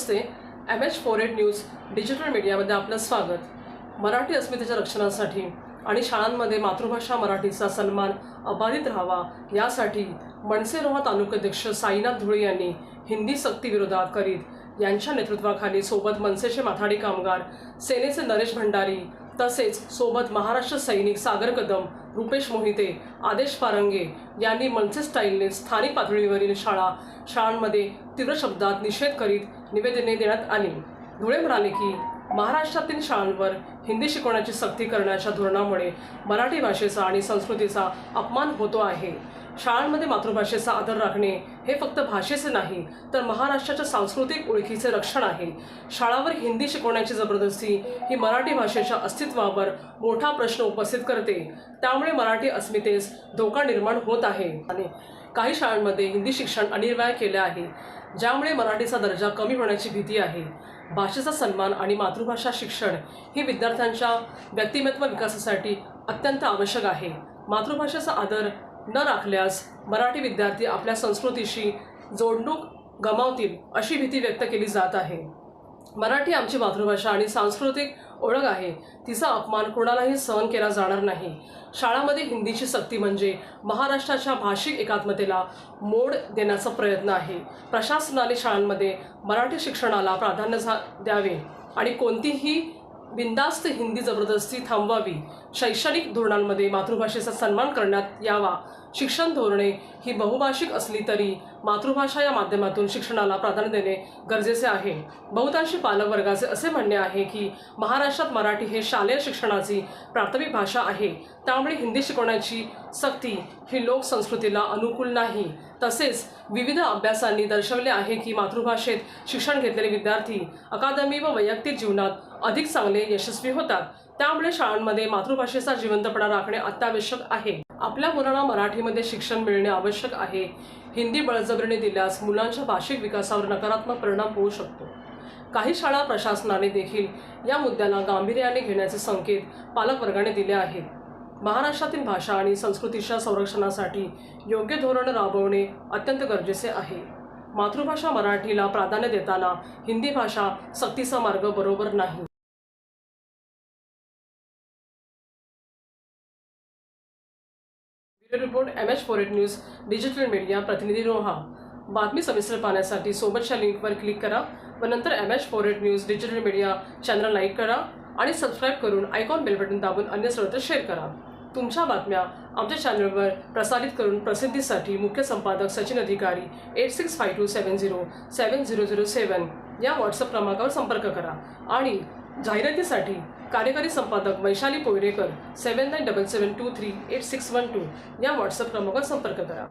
नमस्ते. M H four eight news digital मीडियामध्ये आपलं स्वागत. मराठी अस्मितेच्या रक्षणासाठी आणि शाळांमध्ये मातृभाषा मराठीचा सन्मान अबाधित राहावा यासाठी मनसेरोहा तालुकाध्यक्ष साईनाथ धुळे यांनी हिंदी सक्तीविरोधात करीत यांच्या नेतृत्वाखाली सोबत मनसेचे माथाडी कामगार सेनेचे नरेश भंडारी तसेच सोबत महाराष्ट्र सैनिक सागर कदम रुपेश मोहिते आदेश पारंगे यांनी मनसे स्टाईलने स्थानिक पातळीवरील शाळा शाळांमध्ये तीव्र शब्दात निषेध करीत निवेदने देण्यात आली. धुळे म्हणाले की महाराष्ट्रातील शाळांवर हिंदी शिकवण्याची सक्ती करण्याच्या धोरणामुळे मराठी भाषेचा आणि संस्कृतीचा अपमान होतो आहे. शाळांमध्ये मातृभाषेचा आदर राखणे हे फक्त भाषेचे नाही तर महाराष्ट्राच्या सांस्कृतिक ओळखीचे रक्षण आहे. शाळावर हिंदी शिकवण्याची जबरदस्ती ही मराठी भाषेच्या अस्तित्वावर मोठा प्रश्न उपस्थित करते. त्यामुळे मराठी अस्मितेस धोका निर्माण होत आहे. आणि काही शाळांमध्ये हिंदी शिक्षण अनिर्वाय केले आहे ज्यामुळे मराठीचा दर्जा कमी होण्याची भीती आहे. भाषेचा सन्मान आणि मातृभाषा शिक्षण ही विद्यार्थ्यांच्या व्यक्तिमत्व विकासासाठी अत्यंत आवश्यक आहे. मातृभाषेचा आदर न राखल्यास मराठी विद्यार्थी आपल्या संस्कृतीशी जोडणूक गमावतील अशी भीती व्यक्त केली जात आहे. मराठी आमची मातृभाषा आणि सांस्कृतिक ओळख आहे. तिचा अपमान कोणालाही सहन केला जाणार नाही. शाळामध्ये हिंदीची सक्ती म्हणजे महाराष्ट्राच्या भाषिक एकात्मतेला मोड देण्याचा प्रयत्न आहे. प्रशासनाने शाळांमध्ये मराठी शिक्षणाला प्राधान्य झा द्यावे आणि कोणतीही बिंदास्त हिंदी जबरदस्ती थांबवावी. शैक्षणिक धोरणांमध्ये मातृभाषेचा सन्मान करण्यात यावा. शिक्षण धोरणे ही बहुभाषिक असली तरी मातृभाषा या माध्यमातून शिक्षणाला प्राधान्य देणे गरजेचे आहे. बहुतांशी पालक वर्गाचे असे म्हणणे आहे की महाराष्ट्रात मराठी हे शालेय शिक्षणाची प्राथमिक भाषा आहे. त्यामुळे हिंदी शिकवण्याची सक्ती ही लोकसंस्कृतीला अनुकूल नाही. तसेच विविध अभ्यासांनी दर्शवले आहे की मातृभाषेत शिक्षण घेतलेले विद्यार्थी अकादमी व वैयक्तिक जीवनात अधिक चांगले यशस्वी होतात. त्यामुळे शाळांमध्ये मातृभाषेचा जिवंतपणा राखणे अत्यावश्यक आहे. आपल्या मुलांना मराठीमध्ये शिक्षण मिळणे आवश्यक आहे. हिंदी बळजबरीने दिल्यास मुलांच्या भाषिक विकासावर नकारात्मक परिणाम होऊ शकतो. काही शाळा प्रशासनाने देखील या मुद्द्याला गांभीर्याने घेण्याचे संकेत पालकवर्गाने दिले आहेत. महाराष्ट्रातील भाषा आणि संस्कृतीच्या संरक्षणासाठी योग्य धोरण राबवणे अत्यंत गरजेचे आहे. मातृभाषा मराठीला प्राधान्य देताना हिंदी भाषा सक्तीचा मार्ग बरोबर नाही. Report M H four eight news digital media प्रतिनिधी रोहा. बातमी सविस्तर पाहण्यासाठी सोबतच्या लिंकवर क्लिक करा व नंतर M H four eight news digital media channel like करा आणि सबस्क्राईब करून आयकॉन बेल बटन दाबून अन्य सर्वत्र शेअर करा. तुमच्या बातम्या आमच्या चॅनलवर प्रसारित करून प्रसिद्धीसाठी मुख्य संपादक Sachin Adhikari eight six five two seven zero seven zero zero seven या व्हॉट्सअप क्रमांकावर संपर्क करा. आणि जाहिरातीसाठी कार्यकारी संपादक Vaishali Poyrekar seven nine double seven two three eight six one two या व्हॉट्सअप क्रमांकावर संपर्क करा.